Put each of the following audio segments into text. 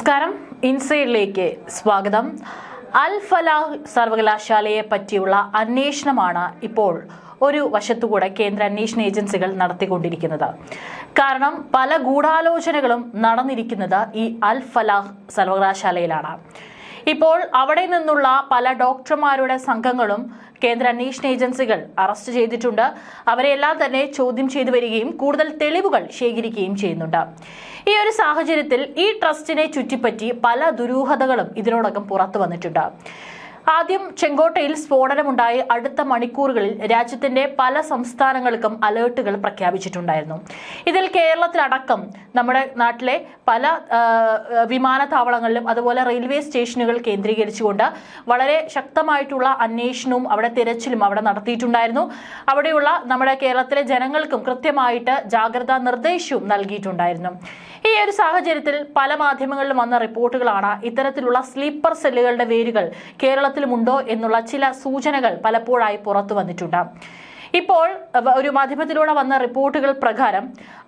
നമസ്കാരം. ഇൻസൈഡിലേക്ക് സ്വാഗതം. അൽ ഫലാഹ് സർവകലാശാലയെ പറ്റിയുള്ള അന്വേഷണമാണ് ഇപ്പോൾ ഒരു വശത്തുകൂടെ കേന്ദ്ര അന്വേഷണ ഏജൻസികൾ നടത്തിക്കൊണ്ടിരിക്കുന്നത്. കാരണം പല ഗൂഢാലോചനകളും നടന്നിരിക്കുന്നത് ഈ അൽ ഫലാഹ് സർവകലാശാലയിലാണ്. ഇപ്പോൾ അവിടെ നിന്നുള്ള പല ഡോക്ടർമാരുടെ സംഘങ്ങളും കേന്ദ്ര അന്വേഷണ ഏജൻസികൾ അറസ്റ്റ് ചെയ്തിട്ടുണ്ട്. അവരെല്ലാം തന്നെ ചോദ്യം ചെയ്തു വരികയും കൂടുതൽ തെളിവുകൾ ശേഖരിക്കുകയും ചെയ്യുന്നുണ്ട്. ഈ ഒരു സാഹചര്യത്തിൽ ഈ ട്രസ്റ്റിനെ ചുറ്റിപ്പറ്റി പല ദുരൂഹതകളും ഇതിനോടകം പുറത്തു വന്നിട്ടുണ്ട്. ആദ്യം ചെങ്കോട്ടയിൽ സ്ഫോടനമുണ്ടായി. അടുത്ത മണിക്കൂറുകളിൽ രാജ്യത്തിന്റെ പല സംസ്ഥാനങ്ങൾക്കും അലേർട്ടുകൾ പ്രഖ്യാപിച്ചിട്ടുണ്ടായിരുന്നു. ഇതിൽ കേരളത്തിലടക്കം നമ്മുടെ നാട്ടിലെ പല വിമാനത്താവളങ്ങളിലും അതുപോലെ റെയിൽവേ സ്റ്റേഷനുകൾ കേന്ദ്രീകരിച്ചുകൊണ്ട് വളരെ ശക്തമായിട്ടുള്ള അന്വേഷണവും അവിടെ തിരച്ചിലും അവിടെ നടത്തിയിട്ടുണ്ടായിരുന്നു. അവിടെയുള്ള നമ്മുടെ കേരളത്തിലെ ജനങ്ങൾക്കും കൃത്യമായിട്ട് ജാഗ്രതാ നിർദ്ദേശവും നൽകിയിട്ടുണ്ടായിരുന്നു. ഈ ഒരു സാഹചര്യത്തിൽ പല മാധ്യമങ്ങളിലും വന്ന റിപ്പോർട്ടുകളാണ് ഇത്തരത്തിലുള്ള സ്ലീപ്പർ സെല്ലുകളുടെ വേരുകൾ കേരളത്തിലുമുണ്ടോ എന്നുള്ള ചില സൂചനകൾ പലപ്പോഴായി പുറത്തു വന്നിട്ടുണ്ട്. ഇപ്പോൾ ഒരു മാധ്യമത്തിലൂടെ വന്ന റിപ്പോർട്ടുകൾ പ്രകാരം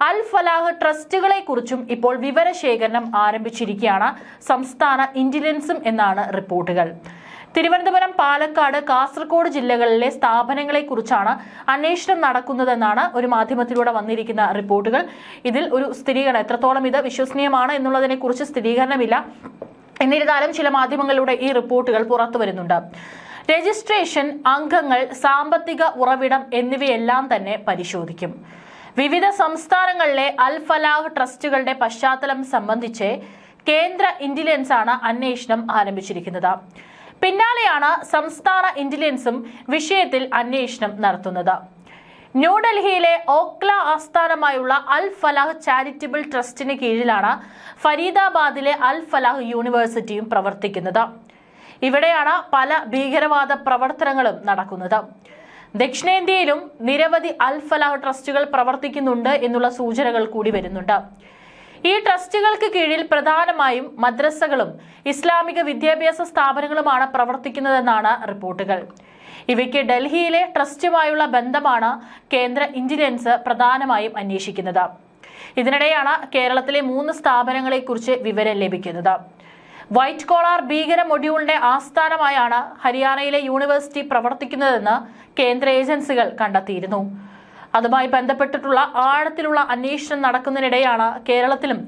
അൽ ഫലാഹ് ട്രസ്റ്റുകളെ കുറിച്ചും ഇപ്പോൾ വിവരശേഖരണം ആരംഭിച്ചിരിക്കുകയാണ് സംസ്ഥാന ഇന്റലിജൻസും എന്നാണ് റിപ്പോർട്ടുകൾ. തിരുവനന്തപുരം പാലക്കാട് കാസർഗോഡ് ജില്ലകളിലെ സ്ഥാപനങ്ങളെ കുറിച്ചാണ് അന്വേഷണം നടക്കുന്നതെന്നാണ് ഒരു മാധ്യമത്തിലൂടെ വന്നിരിക്കുന്ന റിപ്പോർട്ടുകൾ. ഇതിൽ ഒരു സ്ഥിരീകരണം എത്രത്തോളം ഇത് വിശ്വസനീയമാണ് എന്നുള്ളതിനെ കുറിച്ച് സ്ഥിരീകരണമില്ല. എന്നിരുന്നാലും ചില മാധ്യമങ്ങളിലൂടെ ഈ റിപ്പോർട്ടുകൾ പുറത്തു വരുന്നുണ്ട്. രജിസ്ട്രേഷൻ അംഗങ്ങൾ സാമ്പത്തിക ഉറവിടം എന്നിവയെല്ലാം തന്നെ പരിശോധിക്കും. വിവിധ സംസ്ഥാനങ്ങളിലെ അൽ ഫലാഹ് ട്രസ്റ്റുകളുടെ പശ്ചാത്തലം സംബന്ധിച്ച് കേന്ദ്ര ഇന്റലിജൻസ് ആണ് അന്വേഷണം ആരംഭിച്ചിരിക്കുന്നത്. പിന്നാലെയാണ് സംസ്ഥാന ഇന്റലിജൻസും വിഷയത്തിൽ അന്വേഷണം നടത്തുന്നത്. ന്യൂഡൽഹിയിലെ ഓക്ല ആസ്ഥാനമായുള്ള അൽ ഫലാഹ് ചാരിറ്റബിൾ ട്രസ്റ്റിന് കീഴിലാണ് ഫരീദാബാദിലെ അൽ ഫലാഹ് യൂണിവേഴ്സിറ്റിയും പ്രവർത്തിക്കുന്നത്. ഇവിടെയാണ് പല ഭീകരവാദ പ്രവർത്തനങ്ങളും നടക്കുന്നത്. ദക്ഷിണേന്ത്യയിലും നിരവധി അൽ ഫലാഹ് ട്രസ്റ്റുകൾ പ്രവർത്തിക്കുന്നുണ്ട് എന്നുള്ള സൂചനകൾ കൂടി വരുന്നുണ്ട്. ഈ ട്രസ്റ്റുകൾക്ക് കീഴിൽ പ്രധാനമായും മദ്രസകളും ഇസ്ലാമിക വിദ്യാഭ്യാസ സ്ഥാപനങ്ങളുമാണ് പ്രവർത്തിക്കുന്നതെന്നാണ് റിപ്പോർട്ടുകൾ. ഇവയ്ക്ക് ഡൽഹിയിലെ ട്രസ്റ്റുമായുള്ള ബന്ധമാണ് കേന്ദ്ര ഇന്റലിജൻസ് പ്രധാനമായും അന്വേഷിക്കുന്നത്. ഇതിനിടെയാണ് കേരളത്തിലെ മൂന്ന് സ്ഥാപനങ്ങളെക്കുറിച്ച് വിവരം ലഭിക്കുന്നത്. വൈറ്റ് കോളാർ ഭീകര മൊഡ്യൂളിന്റെ ആസ്ഥാനമായാണ് ഹരിയാനയിലെ യൂണിവേഴ്സിറ്റി പ്രവർത്തിക്കുന്നതെന്ന് കേന്ദ്ര ഏജൻസികൾ കണ്ടെത്തിയിരുന്നു. അതുമായി ബന്ധപ്പെട്ടിട്ടുള്ള ആഴത്തിലുള്ള അന്വേഷണം നടക്കുന്നതിനിടെയാണ് കേരളത്തിലും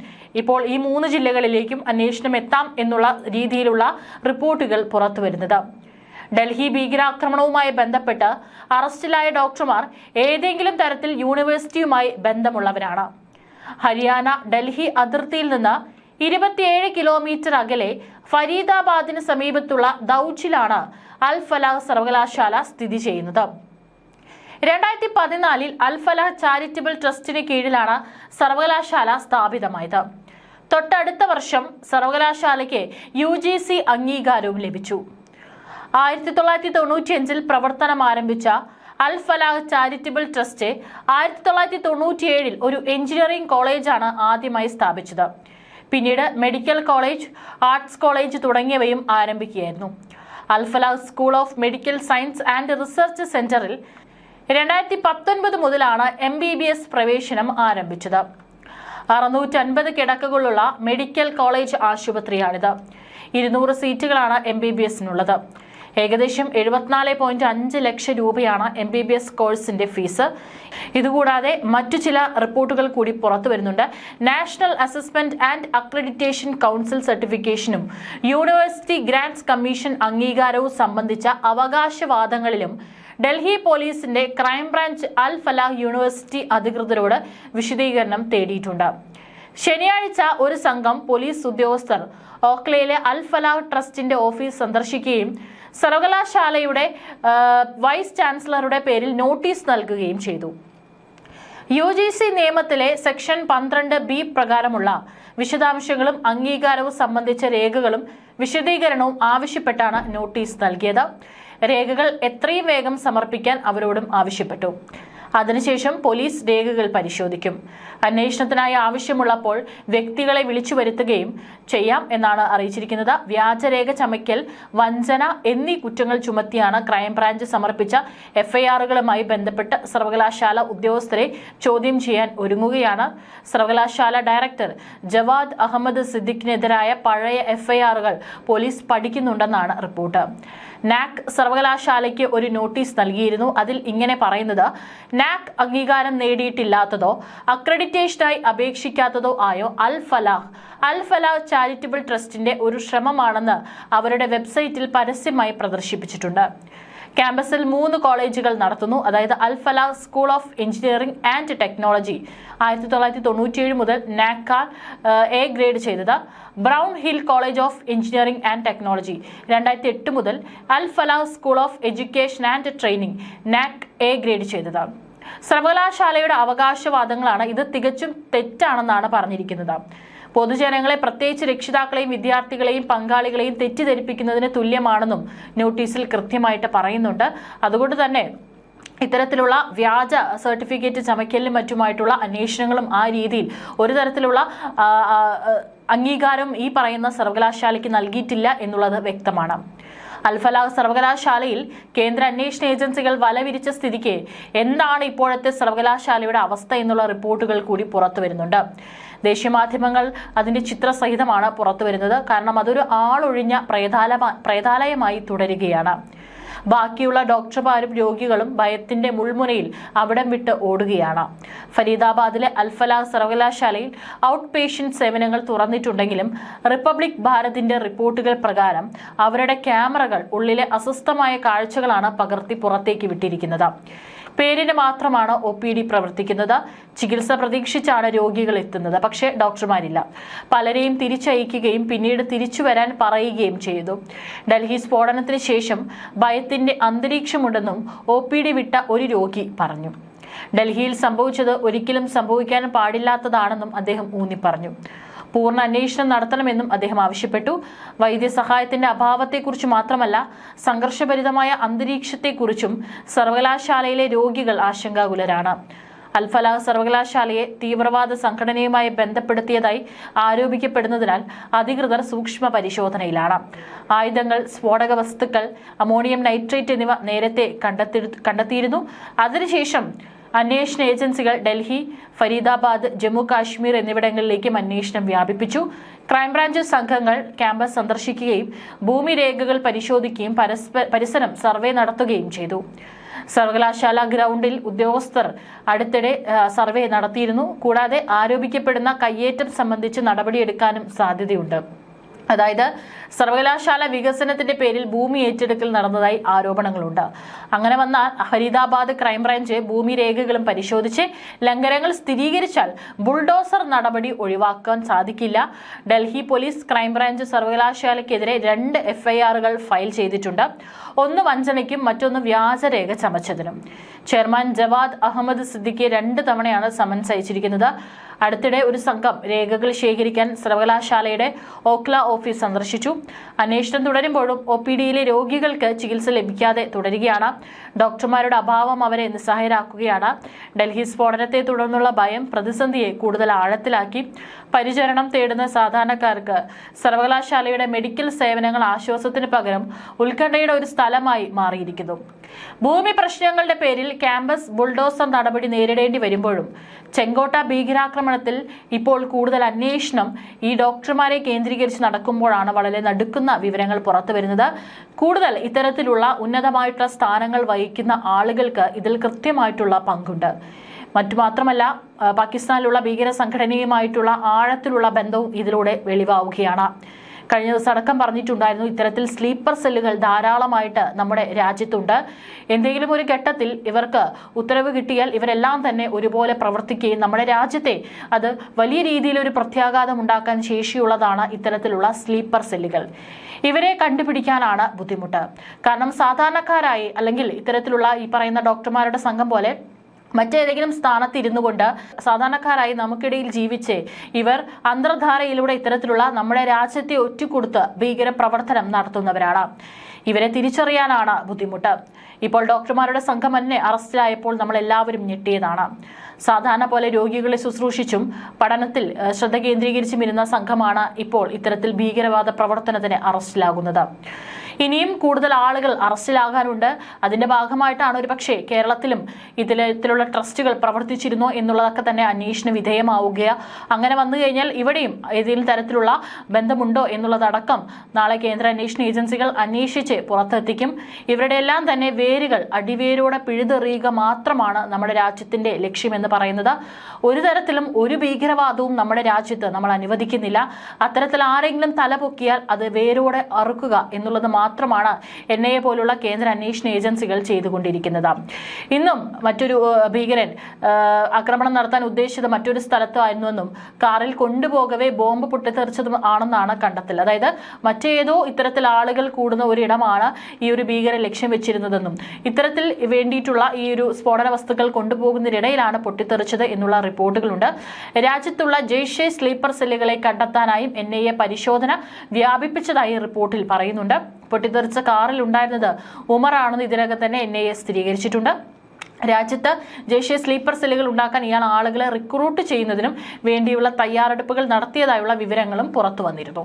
ഇപ്പോൾ ഈ മൂന്ന് ജില്ലകളിലേക്കും അന്വേഷണം എത്താം എന്നുള്ള രീതിയിലുള്ള റിപ്പോർട്ടുകൾ പുറത്തുവരുന്നത് ഡൽഹി ഭീകരാക്രമണവുമായി ബന്ധപ്പെട്ട് അറസ്റ്റിലായ ഡോക്ടർമാർ ഏതെങ്കിലും തരത്തിൽ യൂണിവേഴ്സിറ്റിയുമായി ബന്ധമുള്ളവരാണ്. ഹരിയാന ഡൽഹി അതിർത്തിയിൽ നിന്ന് ഇരുപത്തിയേഴ് കിലോമീറ്റർ അകലെ ഫരീദാബാദിന് സമീപത്തുള്ള ദൌച്ചിലാണ് അൽ ഫലാഹ് സർവകലാശാല സ്ഥിതി ചെയ്യുന്നത്. രണ്ടായിരത്തി പതിനാലിൽ അൽഫല ചാരിറ്റബിൾ ട്രസ്റ്റിന് കീഴിലാണ് സർവകലാശാല സ്ഥാപിതമായത്. തൊട്ടടുത്ത വർഷം സർവകലാശാലയ്ക്ക് യു ജി സി അംഗീകാരവും ലഭിച്ചു. ആയിരത്തി തൊള്ളായിരത്തി തൊണ്ണൂറ്റിയഞ്ചിൽ പ്രവർത്തനം ആരംഭിച്ച അൽ ഫലാഹ് ചാരിറ്റബിൾ ട്രസ്റ്റ് ആയിരത്തി തൊള്ളായിരത്തി തൊണ്ണൂറ്റിയേഴിൽ ഒരു എഞ്ചിനീയറിംഗ് കോളേജാണ് ആദ്യമായി സ്ഥാപിച്ചത്. പിന്നീട് മെഡിക്കൽ കോളേജ് ആർട്സ് കോളേജ് തുടങ്ങിയവയും ആരംഭിക്കുകയായിരുന്നു. Alfalah school of medical science and research സെന്ററിൽ രണ്ടായിരത്തി പത്തൊൻപത് മുതലാണ് എം ബി ബി എസ് പ്രവേശനം ആരംഭിച്ചത്. അറുന്നൂറ്റൻപത് കിടക്കകളുള്ള മെഡിക്കൽ കോളേജ് ആശുപത്രിയാണിത്. ഇരുന്നൂറ് സീറ്റുകളാണ് എം ബി ബി എസിനുള്ളത് ഏകദേശം എഴുപത്തിനാല് പോയിന്റ് അഞ്ച് ലക്ഷം രൂപയാണ് എം ബി ബി എസ് കോഴ്സിന്റെ ഫീസ്. ഇതുകൂടാതെ മറ്റു ചില റിപ്പോർട്ടുകൾ കൂടി പുറത്തു വരുന്നുണ്ട്. National assessment and accreditation council സർട്ടിഫിക്കേഷനും university grants commission അംഗീകാരവും സംബന്ധിച്ച അവകാശവാദങ്ങളിലും ഡൽഹി പോലീസിന്റെ ക്രൈംബ്രാഞ്ച് അൽ ഫലാഹ് യൂണിവേഴ്സിറ്റി അധികൃതരോട് വിശദീകരണം തേടിയിട്ടുണ്ട്. ശനിയാഴ്ച ഒരു സംഘം പോലീസ് ഉദ്യോഗസ്ഥർ ഓക്ലയിലെ അൽ ഫലാഹ് ട്രസ്റ്റിന്റെ ഓഫീസ് സന്ദർശിക്കുകയും സർവകലാശാലയുടെ വൈസ് ചാൻസലറുടെ പേരിൽ നോട്ടീസ് നൽകുകയും ചെയ്തു. യു ജി സി നിയമത്തിലെ സെക്ഷൻ പന്ത്രണ്ട് ബി പ്രകാരമുള്ള വിശദാംശങ്ങളും അംഗീകാരവും സംബന്ധിച്ച രേഖകളും വിശദീകരണവും ആവശ്യപ്പെട്ടാണ് നോട്ടീസ് നൽകിയത്. രേഖകൾ എത്രയും വേഗം സമർപ്പിക്കാൻ അവരോടും ആവശ്യപ്പെട്ടു. അതിനുശേഷം പോലീസ് രേഖകൾ പരിശോധിക്കും. അന്വേഷണത്തിനായി ആവശ്യമുള്ളപ്പോൾ വ്യക്തികളെ വിളിച്ചു വരുത്തുകയും ചെയ്യാം എന്നാണ് അറിയിച്ചിരിക്കുന്നത്. വ്യാജരേഖ ചമയ്ക്കൽ വഞ്ചന എന്നീ കുറ്റങ്ങൾ ചുമത്തിയാണ് ക്രൈംബ്രാഞ്ച് സമർപ്പിച്ച എഫ്ഐആറുകളുമായി ബന്ധപ്പെട്ട് സർവകലാശാല ഉദ്യോഗസ്ഥരെ ചോദ്യം ചെയ്യാൻ ഒരുങ്ങുകയാണ്. സർവകലാശാല ഡയറക്ടർ ജവാദ് അഹമ്മദ് സിദ്ദിഖിനെതിരായ പഴയ എഫ്ഐആറുകൾ പോലീസ് പഠിക്കുന്നുണ്ടെന്നാണ് റിപ്പോർട്ട്. നാക് സർവകലാശാലയ്ക്ക് ഒരു നോട്ടീസ് നൽകിയിരുന്നു. അതിൽ ഇങ്ങനെ പറയുന്നത് നാക് അംഗീകാരം നേടിയിട്ടില്ലാത്തതോ അക്രഡിറ്റേഷനായി അപേക്ഷിക്കാത്തതോ ആയോ അൽ ഫലാഹ്. അൽ ഫലാഹ് ചാരിറ്റബിൾ ട്രസ്റ്റിന്റെ ഒരു ശ്രമമാണെന്ന് അവരുടെ വെബ്സൈറ്റിൽ പരസ്യമായി പ്രദർശിപ്പിച്ചിട്ടുണ്ട്. ക്യാമ്പസിൽ മൂന്ന് കോളേജുകൾ നടത്തുന്നു. അതായത് Alfalah school of engineering and technology. ആയിരത്തി തൊള്ളായിരത്തി തൊണ്ണൂറ്റിയേഴ് മുതൽ നാക്കാർ എ ഗ്രേഡ് ചെയ്തത് Brown Hill college of engineering and technology. രണ്ടായിരത്തി എട്ട് മുതൽ Alfalah school of education and training NAAC A grade ചെയ്തത്. സർവകലാശാലയുടെ അവകാശവാദങ്ങളാണ് ഇത് തികച്ചും തെറ്റാണെന്നാണ് പറഞ്ഞിരിക്കുന്നത്. പൊതുജനങ്ങളെ പ്രത്യേകിച്ച് രക്ഷിതാക്കളെയും വിദ്യാർത്ഥികളെയും പങ്കാളികളെയും തെറ്റിദ്ധരിപ്പിക്കുന്നതിന് തുല്യമാണെന്നും നോട്ടീസിൽ കൃത്യമായിട്ട് പറയുന്നുണ്ട്. അതുകൊണ്ട് തന്നെ ഇത്തരത്തിലുള്ള വ്യാജ സർട്ടിഫിക്കറ്റ് ചമയ്ക്കലിനും മറ്റുമായിട്ടുള്ള അന്വേഷണങ്ങളും ആ രീതിയിൽ ഒരു തരത്തിലുള്ള അംഗീകാരം ഈ പറയുന്ന സർവകലാശാലയ്ക്ക് നൽകിയിട്ടില്ല എന്നുള്ളത് വ്യക്തമാണ്. അൽഫലാഹ് സർവകലാശാലയിൽ കേന്ദ്ര അന്വേഷണ ഏജൻസികൾ വലവിരിച്ച സ്ഥിതിക്ക് എന്താണ് ഇപ്പോഴത്തെ സർവകലാശാലയുടെ അവസ്ഥ എന്നുള്ള റിപ്പോർട്ടുകൾ കൂടി പുറത്തു വരുന്നുണ്ട്. ദേശീയ മാധ്യമങ്ങൾ അതിന്റെ ചിത്രസഹിതമാണ് പുറത്തു വരുന്നത് കാരണം അതൊരു ആളൊഴിഞ്ഞ പ്രേതാല പ്രേതാലയമായി തുടരുകയാണ്. ബാക്കിയുള്ള ഡോക്ടർമാരും രോഗികളും ഭയത്തിന്റെ മുൾമുനയിൽ അവിടം വിട്ട് ഓടുകയാണ്. ഫരീദാബാദിലെ അൽഫല സർവകലാശാലയിൽ ഔട്ട് പേഷ്യന്റ് സേവനങ്ങൾ തുറന്നിട്ടുണ്ടെങ്കിലും റിപ്പബ്ലിക് ഭാരതിന്റെ റിപ്പോർട്ടുകൾ പ്രകാരം അവരുടെ ക്യാമറകൾ ഉള്ളിലെ അസ്വസ്ഥമായ കാഴ്ചകളാണ് പകർത്തി പുറത്തേക്ക് വിട്ടിരിക്കുന്നത്. പേരിന് മാത്രമാണ് ഒ പി ഡി പ്രവർത്തിക്കുന്നത്. ചികിത്സ പ്രതീക്ഷിച്ചാണ് രോഗികൾ എത്തുന്നത്. പക്ഷേ ഡോക്ടർമാരില്ല. പലരെയും തിരിച്ചയക്കുകയും പിന്നീട് തിരിച്ചു വരാൻ പറയുകയും ചെയ്തു. ഡൽഹി സ്ഫോടനത്തിന് ശേഷം ഭയത്തിന്റെ അന്തരീക്ഷമുണ്ടെന്നും ഒ പി ഡി വിട്ട ഒരു രോഗി പറഞ്ഞു. ഡൽഹിയിൽ സംഭവിച്ചത് ഒരിക്കലും സംഭവിക്കാൻ പാടില്ലാത്തതാണെന്നും അദ്ദേഹം ഊന്നി പറഞ്ഞു പൂർണ അന്വേഷണം നടത്തണമെന്നും അദ്ദേഹം ആവശ്യപ്പെട്ടു. വൈദ്യസഹായത്തിന്റെ അഭാവത്തെക്കുറിച്ച് മാത്രമല്ല സംഘർഷഭരിതമായ അന്തരീക്ഷത്തെക്കുറിച്ചും സർവകലാശാലയിലെ രോഗികൾ ആശങ്കാകുലരാണ്. അൽഫലാഹ് സർവകലാശാലയെ തീവ്രവാദ സംഘടനയുമായി ബന്ധപ്പെടുത്തിയതായി ആരോപിക്കപ്പെടുന്നതിനാൽ അധികൃതർ സൂക്ഷ്മ പരിശോധനയിലാണ് ആയുധങ്ങൾ സ്ഫോടക വസ്തുക്കൾ അമോണിയം നൈട്രേറ്റ് എന്നിവ നേരത്തെ കണ്ടെത്തി കണ്ടെത്തിയിരുന്നു. അതിനുശേഷം അന്വേഷണ ഏജൻസികൾ ഡൽഹി ഫരീദാബാദ് ജമ്മു കാശ്മീർ എന്നിവിടങ്ങളിലേക്കും അന്വേഷണം വ്യാപിപ്പിച്ചു. ക്രൈംബ്രാഞ്ച് സംഘങ്ങൾ ക്യാമ്പസ് സന്ദർശിക്കുകയും ഭൂമി രേഖകൾ പരിശോധിക്കുകയും പരിസരം സർവേ നടത്തുകയും ചെയ്തു. സർവകലാശാല ഗ്രൗണ്ടിൽ ഉദ്യോഗസ്ഥർ അടുത്തിടെ സർവേ നടത്തിയിരുന്നു. കൂടാതെ ആരോപിക്കപ്പെടുന്ന കയ്യേറ്റം സംബന്ധിച്ച് നടപടിയെടുക്കാനും സാധ്യതയുണ്ട്. അതായത് സർവകലാശാല വികസനത്തിന്റെ പേരിൽ ഭൂമി ഏറ്റെടുക്കൽ നടന്നതായി ആരോപണങ്ങളുണ്ട്. അങ്ങനെ വന്നാൽ ഫരീദാബാദ് ക്രൈംബ്രാഞ്ച് ഭൂമി രേഖകളും പരിശോധിച്ച് ലംഘനങ്ങൾ സ്ഥിരീകരിച്ചാൽ ബുൾഡോസർ നടപടി ഒഴിവാക്കാൻ സാധിക്കില്ല. ഡൽഹി പോലീസ് ക്രൈംബ്രാഞ്ച് സർവകലാശാലയ്ക്കെതിരെ രണ്ട് എഫ്ഐആറുകൾ ഫയൽ ചെയ്തിട്ടുണ്ട്. ഒന്ന് വഞ്ചനയ്ക്കും മറ്റൊന്ന് വ്യാജരേഖ ചമച്ചതിനും. ചെയർമാൻ ജവാദ് അഹമ്മദ് സിദ്ദിഖി രണ്ട് തവണയാണ് സമൻസ് അയച്ചിരിക്കുന്നത്. അടുത്തിടെ ഒരു സംഘം രേഖകൾ ശേഖരിക്കാൻ സർവകലാശാലയുടെ ഓക്ല ഓഫീസ് സന്ദർശിച്ചു. അന്വേഷണം തുടരുമ്പോഴും ഒ പി ഡിയിലെ രോഗികൾക്ക് ചികിത്സ ലഭിക്കാതെ തുടരുകയാണ്. ഡോക്ടർമാരുടെ അഭാവം അവരെ നിസ്സഹായരാക്കുകയാണ്. ഡൽഹി സ്ഫോടനത്തെ തുടർന്നുള്ള ഭയം പ്രതിസന്ധിയെ കൂടുതൽ ആഴത്തിലാക്കി. പരിചരണം തേടുന്ന സാധാരണക്കാർക്ക് സർവകലാശാലയുടെ മെഡിക്കൽ സേവനങ്ങൾ ആശ്വാസത്തിന് പകരം ഉത്കണ്ഠയുടെ ഒരു സ്ഥലമായി മാറിയിരിക്കുന്നു. ഭൂമി പ്രശ്നങ്ങളുടെ പേരിൽ ക്യാമ്പസ് ബുൾഡോസർ നടപടി നേരിടേണ്ടി വരുമ്പോഴും ചെങ്കോട്ട ഭീകരാക്രമണത്തിൽ ഇപ്പോൾ കൂടുതൽ അന്വേഷണം ഈ ഡോക്ടർമാരെ കേന്ദ്രീകരിച്ച് നടക്കുമ്പോഴാണ് വളരെ നടുക്കുന്ന വിവരങ്ങൾ പുറത്തു വരുന്നത്. കൂടുതൽ ഇത്തരത്തിലുള്ള ഉന്നതമായിട്ടുള്ള സ്ഥാനങ്ങൾ വഹിക്കുന്ന ആളുകൾക്ക് ഇതിൽ കൃത്യമായിട്ടുള്ള പങ്കുണ്ട്. മറ്റു മാത്രമല്ല പാകിസ്ഥാനിലുള്ള ഭീകര സംഘടനയുമായിട്ടുള്ള ആഴത്തിലുള്ള ബന്ധവും ഇതിലൂടെ വെളിവാവുകയാണ്. കഴിഞ്ഞ ദിവസം അടക്കം പറഞ്ഞിട്ടുണ്ടായിരുന്നു ഇത്തരത്തിൽ സ്ലീപ്പർ സെല്ലുകൾ ധാരാളമായിട്ട് നമ്മുടെ രാജ്യത്തുണ്ട്. എന്തെങ്കിലും ഒരു ഘട്ടത്തിൽ ഇവർക്ക് ഉത്തരവ് കിട്ടിയാൽ ഇവരെല്ലാം തന്നെ ഒരുപോലെ പ്രവർത്തിക്കുകയും നമ്മുടെ രാജ്യത്തെ അത് വലിയ രീതിയിൽ ഒരു പ്രത്യാഘാതം ഉണ്ടാക്കാൻ ശേഷിയുള്ളതാണ് ഇത്തരത്തിലുള്ള സ്ലീപ്പർ സെല്ലുകൾ. ഇവരെ കണ്ടുപിടിക്കാനാണ് ബുദ്ധിമുട്ട്. കാരണം സാധാരണക്കാരായി അല്ലെങ്കിൽ ഇത്തരത്തിലുള്ള ഈ പറയുന്ന ഡോക്ടർമാരുടെ സംഘം പോലെ മറ്റേതെങ്കിലും സ്ഥാനത്ത് ഇരുന്നു കൊണ്ട് സാധാരണക്കാരായി നമുക്കിടയിൽ ജീവിച്ച് ഇവർ അന്തർധാരയിലൂടെ ഇത്തരത്തിലുള്ള നമ്മുടെ രാജ്യത്തെ ഒറ്റുകൊടുത്ത് ഭീകര പ്രവർത്തനം നടത്തുന്നവരാണ്. ഇവരെ തിരിച്ചറിയാനാണ് ബുദ്ധിമുട്ട്. ഇപ്പോൾ ഡോക്ടർമാരുടെ സംഘം തന്നെ അറസ്റ്റിലായപ്പോൾ നമ്മൾ എല്ലാവരും ഞെട്ടിയതാണ്. സാധാരണ പോലെ രോഗികളെ ശുശ്രൂഷിച്ചും പഠനത്തിൽ ശ്രദ്ധ കേന്ദ്രീകരിച്ചും ഇരുന്ന സംഘമാണ് ഇപ്പോൾ ഇത്തരത്തിൽ ഭീകരവാദ പ്രവർത്തനത്തിന് അറസ്റ്റിലാകുന്നത്. ഇനിയും കൂടുതൽ ആളുകൾ അറസ്റ്റിലാകാനുണ്ട്. അതിന്റെ ഭാഗമായിട്ടാണ് ഒരു പക്ഷേ കേരളത്തിലും ഇതിലുള്ള ട്രസ്റ്റുകൾ പ്രവർത്തിച്ചിരുന്നോ എന്നുള്ളതൊക്കെ തന്നെ അന്വേഷണ വിധേയമാവുക അങ്ങനെ വന്നു കഴിഞ്ഞാൽ ഇവിടെയും ഏതെങ്കിലും തരത്തിലുള്ള ബന്ധമുണ്ടോ എന്നുള്ളതടക്കം നാളെ കേന്ദ്ര അന്വേഷണ ഏജൻസികൾ അന്വേഷിച്ച് പുറത്തെത്തിക്കും. ഇവരുടെ എല്ലാം തന്നെ വേരുകൾ അടിവേരോടെ പിഴുതെറിയുക മാത്രമാണ് നമ്മുടെ രാജ്യത്തിന്റെ ലക്ഷ്യമെന്ന് പറയുന്നത്. ഒരു തരത്തിലും ഒരു ഭീകരവാദവും നമ്മുടെ രാജ്യത്ത് നമ്മൾ അനുവദിക്കുന്നില്ല. അത്തരത്തിൽ ആരെങ്കിലും തലപൊക്കിയാൽ അത് വേരോടെ അറുക്കുക എന്നുള്ളത് മാത്രമാണ് എൻ ഐ എ പോലുള്ള കേന്ദ്ര അന്വേഷണ ഏജൻസികൾ ചെയ്തുകൊണ്ടിരിക്കുന്നത്. ഇന്നും മറ്റൊരു ഭീകരൻ ആക്രമണം നടത്താൻ ഉദ്ദേശിച്ചത് മറ്റൊരു സ്ഥലത്തായിരുന്നുവെന്നും കാറിൽ കൊണ്ടുപോകവേ ബോംബ് പൊട്ടിത്തെറിച്ചതും ആണെന്നാണ് കണ്ടെത്തൽ. അതായത് മറ്റേതോ ഇത്തരത്തിൽ ആളുകൾ കൂടുന്ന ഒരിടമാണ് ഈ ഒരു ഭീകരൻ ലക്ഷ്യം വെച്ചിരുന്നതെന്നും ഇത്തരത്തിൽ വേണ്ടിയിട്ടുള്ള ഈ ഒരു സ്ഫോടന വസ്തുക്കൾ കൊണ്ടുപോകുന്നതിനിടയിലാണ് പൊട്ടിത്തെറിച്ചത് എന്നുള്ള റിപ്പോർട്ടുകളുണ്ട്. രാജ്യത്തുള്ള ജെയ്ഷെ സ്ലീപ്പർ സെല്ലുകളെ കണ്ടെത്താനായും എൻ പരിശോധന വ്യാപിപ്പിച്ചതായി റിപ്പോർട്ടിൽ പറയുന്നുണ്ട്. പൊട്ടിത്തെറിച്ച കാറിൽ ഉണ്ടായിരുന്നത് ഉമറാണെന്ന് ഇതിനകം തന്നെ എൻ ഐ എ സ്ഥിരീകരിച്ചിട്ടുണ്ട്. രാജ്യത്ത് ജയ്ഷെ സ്ലീപ്പർ സെല്ലുകൾ ഉണ്ടാക്കാൻ ഇയാൾ ആളുകളെ റിക്രൂട്ട് ചെയ്യുന്നതിനും വേണ്ടിയുള്ള തയ്യാറെടുപ്പുകൾ നടത്തിയതായുള്ള വിവരങ്ങളും പുറത്തു വന്നിരുന്നു.